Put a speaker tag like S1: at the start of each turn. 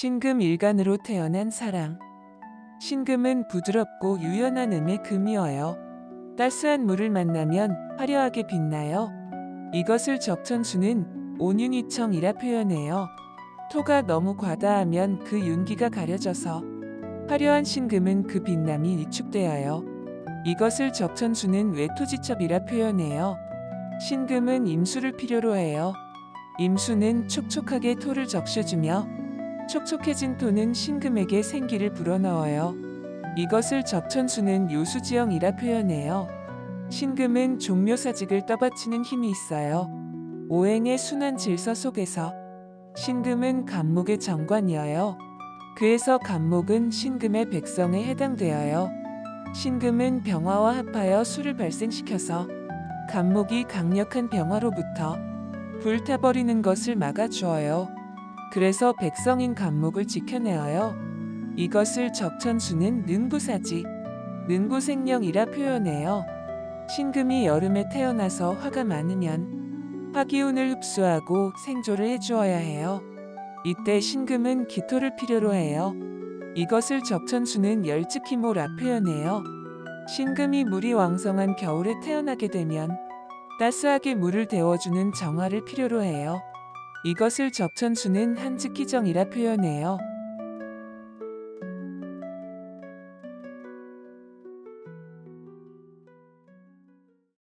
S1: 신금 일간으로 태어난 사랑. 신금은 부드럽고 유연한 음의 금이어요. 따스한 물을 만나면 화려하게 빛나요. 이것을 적천수는 온윤이청이라 표현해요. 토가 너무 과다하면 그 윤기가 가려져서 화려한 신금은 그 빛남이 위축되어요. 이것을 적천수는 외토지첩이라 표현해요. 신금은 임수를 필요로 해요. 임수는 촉촉하게 토를 적셔주며 촉촉해진 토는 신금에게 생기를 불어넣어요. 이것을 적천수는 요수지형이라 표현해요. 신금은 종묘사직을 떠받치는 힘이 있어요. 오행의 순환 질서 속에서 신금은 간목의 정관이어요. 그래서 간목은 신금의 백성에 해당되어요. 신금은 병화와 합하여 수를 발생시켜서 간목이 강력한 병화로부터 불타버리는 것을 막아주어요. 그래서 백성인 간목을 지켜내어요. 이것을 적천수는 능구사지, 능구생령이라 표현해요. 신금이 여름에 태어나서 화가 많으면 화기운을 흡수하고 생조를 해주어야 해요. 이때 신금은 기토를 필요로 해요. 이것을 적천수는 열즉희모라 표현해요. 신금이 물이 왕성한 겨울에 태어나게 되면 따스하게 물을 데워주는 정화를 필요로 해요. 이것을 적천수는 한즉기정이라 표현해요.